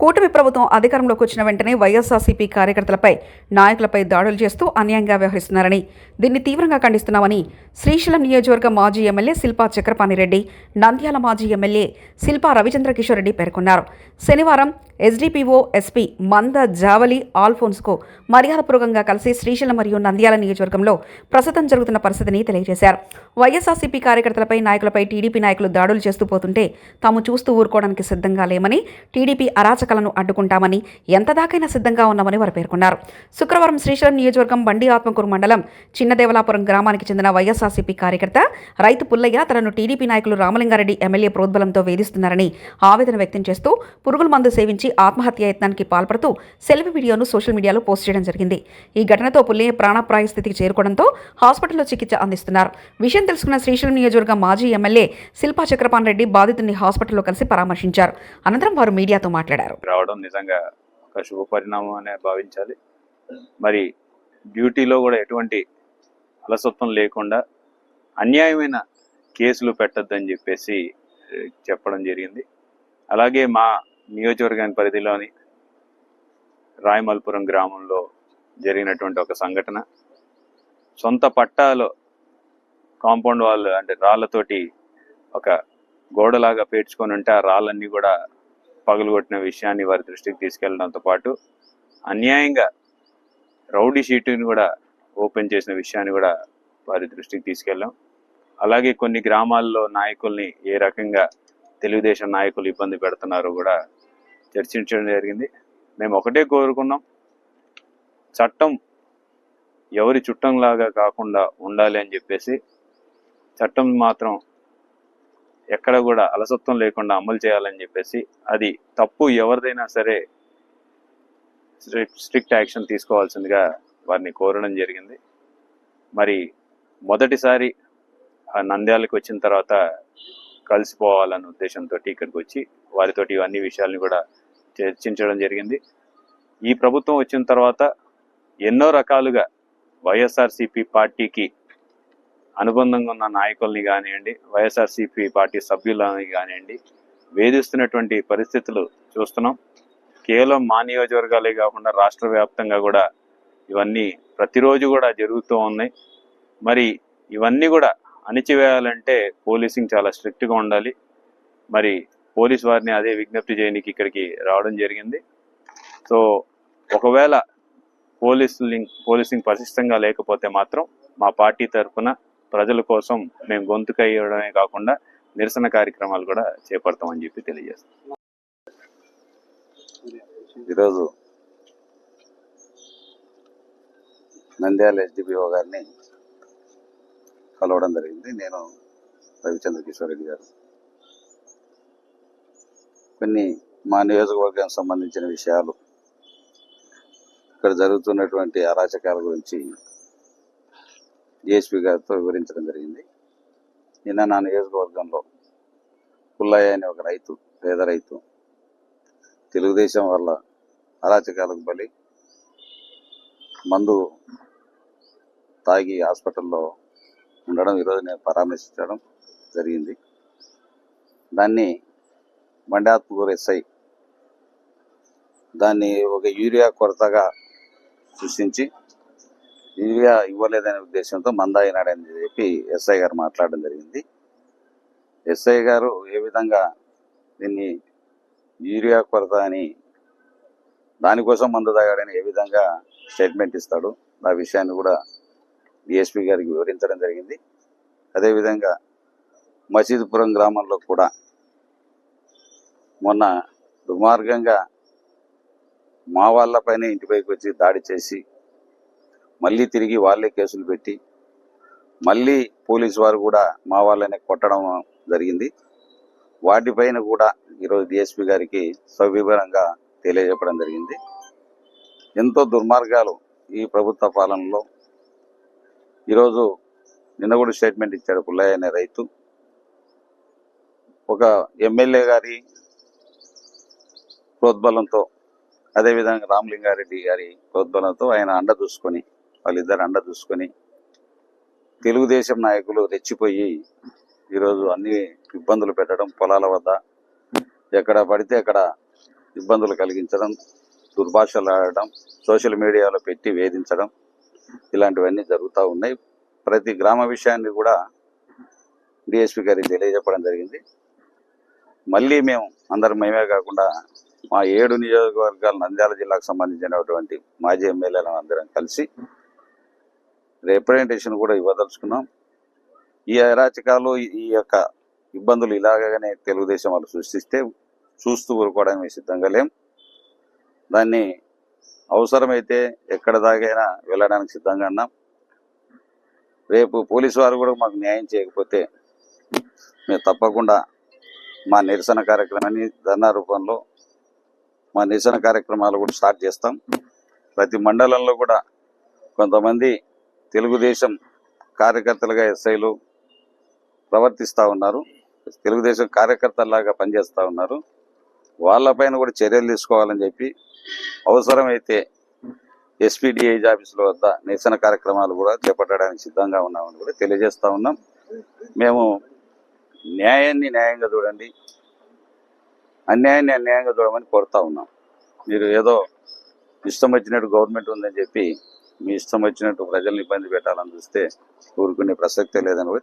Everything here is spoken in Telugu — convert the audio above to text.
కూటమి ప్రభుత్వం అధికారంలోకి వచ్చిన వెంటనే వైఎస్ఆర్సీపీ కార్యకర్తలపై నాయకులపై దాడులు చేస్తూ అన్యాయంగా వ్యవహరిస్తున్నారని దీన్ని తీవ్రంగా ఖండిస్తున్నామని శ్రీశైలం నియోజకవర్గ మాజీ ఎమ్మెల్యే శిల్పా చక్రపాణిరెడ్డి నంద్యాల మాజీ ఎమ్మెల్యే శిల్పా రవిచంద్ర కిషోర్ రెడ్డి పేర్కొన్నారు. శనివారం ఎస్డీపీఓ ఎస్పీ మంద జావలి ఆల్ఫోన్స్కు మర్యాదపూర్వకంగా కలిసి శ్రీశైలం మరియు నంద్యాల నియోజకవర్గంలో ప్రస్తుతం జరుగుతున్న పరిస్థితిని తెలియజేశారు. వైఎస్ఆర్సీపీ కార్యకర్తలపై నాయకులపై టీడీపీ నాయకులు దాడులు చేస్తూ పోతుంటే తాము చూస్తూ ఊరుకోవడానికి సిద్ధంగా లేమని టీడీపీ అరాచకాలను అడ్డుకుంటామని ఎంతదాకైనా సిద్ధంగా ఉన్నామని వారు పేర్కొన్నారు. శుక్రవారం శ్రీశైలం నియోజకవర్గం బండి ఆత్మకూరు మండలం చిన్నదేవలాపురం గ్రామానికి చెందిన వైఎస్ఆర్సీపీ కార్యకర్త రైతు పుల్లయ్య తనను టీడీపీ నాయకులు రామలింగారెడ్డి ఎమ్మెల్యే ప్రోద్బలంతో వేధిస్తున్నారని ఆవేదన వ్యక్తం చేస్తూ పురుగుల మందు సేవించి ఆత్మహత్య యత్నానికి పాల్పడుతూ సెల్ఫీ వీడియోను సోషల్ మీడియాలో పోస్ట్ చేయడం జరిగింది. ఈ ఘటనతో పుల్లయ్య ప్రాణాప్రాయ స్థితికి చేరుకోవడంతో హాస్పిటల్లో చికిత్స అందిస్తున్నారు. విషయం తెలుసుకున్న శ్రీశైలం నియోజకవర్గం మాజీ ఎమ్మెల్యే శిల్పా చక్రపాణి రెడ్డి బాధితుడిని హాస్పిటల్లో కలిసి పరామర్శించారు. అనంతరం వారు మీడియాతో మాట్లాడారు. రావడం నిజంగా ఒక శుభ పరిణామం అనే భావించాలి. మరి డ్యూటీలో కూడా ఎటువంటి అలసత్వం లేకుండా అన్యాయమైన కేసులు పెట్టద్దని చెప్పేసి చెప్పడం జరిగింది. అలాగే మా నియోజకవర్గాన్ని పరిధిలోని రాయమల్పురం గ్రామంలో జరిగినటువంటి ఒక సంఘటన. సొంత పట్టాలో కాంపౌండ్ వాళ్ళు అంటే రాళ్ళతోటి ఒక గోడలాగా పేర్చుకొని ఉంటే ఆ రాళ్ళన్నీ కూడా పగలగొట్టిన విషయాన్ని వారి దృష్టికి తీసుకెళ్ళడంతో పాటు అన్యాయంగా రౌడీ షీటుని కూడా ఓపెన్ చేసిన విషయాన్ని కూడా వారి దృష్టికి తీసుకెళ్ళాం. అలాగే కొన్ని గ్రామాల్లో నాయకుల్ని ఏ రకంగా తెలుగుదేశం నాయకులు ఇబ్బంది పెడుతున్నారో కూడా చర్చించడం జరిగింది. మేము ఒకటే కోరుకున్నాం. చట్టం ఎవరి చుట్టంలాగా కాకుండా ఉండాలి అని చెప్పేసి చట్టం మాత్రం ఎక్కడ కూడా అలసత్వం లేకుండా అమలు చేయాలని చెప్పేసి అది తప్పు ఎవరిదైనా సరే స్ట్రిక్ట్ యాక్షన్ తీసుకోవాల్సిందిగా వారిని కోరడం జరిగింది. మరి మొదటిసారి ఆ నంద్యాలకు వచ్చిన తర్వాత కలిసిపోవాలన్న ఉద్దేశంతో ఇక్కడికి వచ్చి వారితోటి అన్ని విషయాల్ని కూడా చర్చించడం జరిగింది. ఈ ప్రభుత్వం వచ్చిన తర్వాత ఎన్నో రకాలుగా వైఎస్ఆర్సిపి పార్టీకి అనుబంధంగా ఉన్న నాయకుల్ని కానివ్వండి వైఎస్ఆర్సీపీ పార్టీ సభ్యులని కానివ్వండి వేధిస్తున్నటువంటి పరిస్థితులు చూస్తున్నాం. కేవలం మా నియోజకవర్గాలే కాకుండా రాష్ట్ర వ్యాప్తంగా కూడా ఇవన్నీ ప్రతిరోజు కూడా జరుగుతూ ఉన్నాయి. మరి ఇవన్నీ కూడా అణిచివేయాలంటే పోలీసింగ్ చాలా స్ట్రిక్ట్గా ఉండాలి. మరి పోలీస్ వారిని అదే విజ్ఞప్తి చేయడానికి ఇక్కడికి రావడం జరిగింది. సో ఒకవేళ పోలీసింగ్ పోలీసింగ్ పటిష్టంగా లేకపోతే మాత్రం మా పార్టీ తరఫున ప్రజల కోసం మేము గొంతుకయ్యడమే కాకుండా నిరసన కార్యక్రమాలు కూడా చేపడతామని చెప్పి తెలియజేస్తాం ఈరోజు నంద్యాల ఎస్డిపిఓ గారిని కలవడం జరిగింది. నేను రవిచంద్ర కిషోర్ రెడ్డి గారు. కొన్ని మా నియోజకవర్గానికి సంబంధించిన విషయాలు ఇక్కడ జరుగుతున్నటువంటి అరాచకాల గురించి డిఎస్పి గారితో వివరించడం జరిగింది. నిన్న నా నియోజకవర్గంలో పుల్లయ్య అనే ఒక రైతు పేద రైతు తెలుగుదేశం వల్ల అరాచకాలకు బలి మందు తాగి హాస్పిటల్లో ఉండడం ఈరోజు నేను పరామర్శించడం జరిగింది. దాన్ని బండాత్మూర్ ఎస్ఐ దాన్ని ఒక యూరియా కొరతగా సృష్టించి యూరియా ఇవ్వలేదనే ఉద్దేశంతో మందాయినాడని చెప్పి ఎస్ఐ గారు మాట్లాడడం జరిగింది. ఎస్ఐ గారు ఏ విధంగా దీన్ని యూరియా కొరత అని దానికోసం మందు తాగాడని ఏ విధంగా స్టేట్మెంట్ ఇస్తాడు ఆ విషయాన్ని కూడా డిఎస్పీ గారికి వివరించడం జరిగింది. అదేవిధంగా మసీదుపురం గ్రామంలో కూడా మొన్న దుర్మార్గంగా మా వాళ్ళపైనే ఇంటిపైకి వచ్చి దాడి చేసి మళ్ళీ తిరిగి వాళ్ళే కేసులు పెట్టి మళ్ళీ పోలీసు వారు కూడా మా వాళ్ళనే కొట్టడం జరిగింది. వాటిపైన కూడా ఈరోజు డిఎస్పి గారికి సవివరంగా తెలియజెప్పడం జరిగింది. ఎంతో దుర్మార్గాలు ఈ ప్రభుత్వ పాలనలో. ఈరోజు నిన్న కూడా స్టేట్మెంట్ ఇచ్చాడు పుల్లయ్య అనే రైతు. ఒక ఎమ్మెల్యే గారి ప్రోద్బలంతో అదేవిధంగా రామలింగారెడ్డి గారి ప్రోద్బలంతో ఆయన అండ చూసుకొని వాళ్ళిద్దరు అండ చూసుకొని తెలుగుదేశం నాయకులు రెచ్చిపోయి ఈరోజు అన్ని ఇబ్బందులు పెట్టడం పొలాల వద్ద ఎక్కడ పడితే అక్కడ ఇబ్బందులు కలిగించడం దుర్భాషలు ఆడడం సోషల్ మీడియాలో పెట్టి వేధించడం ఇలాంటివన్నీ జరుగుతూ ఉన్నాయి. ప్రతి గ్రామ విషయాన్ని కూడా డిఎస్పీ గారికి తెలియజెప్పడం జరిగింది. మళ్ళీ మేము అందరం మేమే కాకుండా మా ఏడు నియోజకవర్గాలు నంద్యాల జిల్లాకు సంబంధించినటువంటి మాజీ ఎమ్మెల్యేలను అందరం కలిసి రిప్రజెంటేషన్ కూడా ఇవ్వదలుచుకున్నాం. ఈ అరాచకాలు ఈ యొక్క ఇబ్బందులు ఇలాగనే తెలుగుదేశం వాళ్ళు సృష్టిస్తే చూస్తూ ఊరుకోవడానికి సిద్ధంగా లేం. దాన్ని అవసరమైతే ఎక్కడ దాకైనా వెళ్ళడానికి సిద్ధంగా ఉన్నాం. రేపు పోలీసు వారు కూడా మాకు న్యాయం చేయకపోతే మేము తప్పకుండా మా నిరసన కార్యక్రమాన్ని ధర్నా రూపంలో మా నిరసన కార్యక్రమాలు కూడా స్టార్ట్ చేస్తాం. ప్రతి మండలంలో కూడా కొంతమంది తెలుగుదేశం కార్యకర్తలుగా ఎస్ఐలు ప్రవర్తిస్తూ ఉన్నారు. తెలుగుదేశం కార్యకర్తలాగా పనిచేస్తూ ఉన్నారు. వాళ్ళపైన కూడా చర్యలు తీసుకోవాలని చెప్పి అవసరమైతే ఎస్పీడిఐ ఆఫీసుల వద్ద నిరసన కార్యక్రమాలు కూడా చేపట్టడానికి సిద్ధంగా ఉన్నామని కూడా తెలియజేస్తూ ఉన్నాం. మేము న్యాయాన్ని న్యాయంగా చూడండి అన్యాయాన్ని అన్యాయంగా చూడమని కోరుతా ఉన్నాం. మీరు ఏదో ఇష్టం వచ్చినట్టు గవర్నమెంట్ ఉందని చెప్పి మీ ఇష్టం వచ్చినట్టు ప్రజల్ని ఇబ్బంది పెట్టాలని చూస్తే ఊరుకునే ప్రసక్తే లేదని